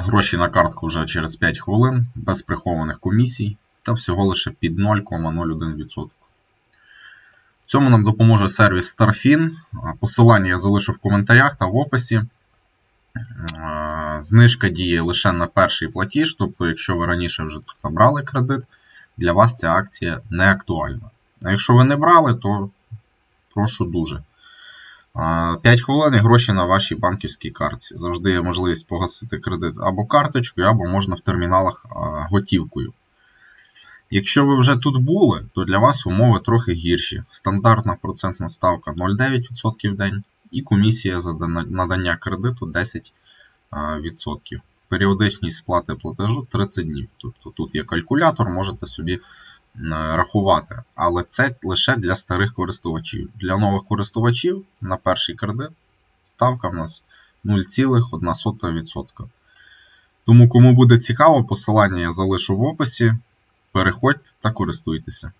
Гроші на картку вже через 5 хвилин, без прихованих комісій та всього лише під 0,01%. В цьому нам допоможе сервіс Starfin. Посилання я залишу в коментарях та в описі. Е, Знижка діє лише на перший платіж, тобто, якщо ви раніше вже тут брали кредит, для вас ця акція не актуальна. А якщо ви не брали, то прошу дуже. 5 хвилин і гроші на вашій банківській картці. Завжди є можливість погасити кредит або карточкою, або можна в терміналах готівкою. Якщо ви вже тут були, то для вас умови трохи гірші. Стандартна процентна ставка 0,9% в день і комісія за надання кредиту 10%. Періодичність сплати платежу 30 днів. Тобто тут є калькулятор, можете собі рахувати. Але це лише для старих користувачів. Для нових користувачів на перший кредит ставка в нас 0,1%. Тому, кому буде цікаво, посилання я залишу в описі. Переходьте та користуйтеся.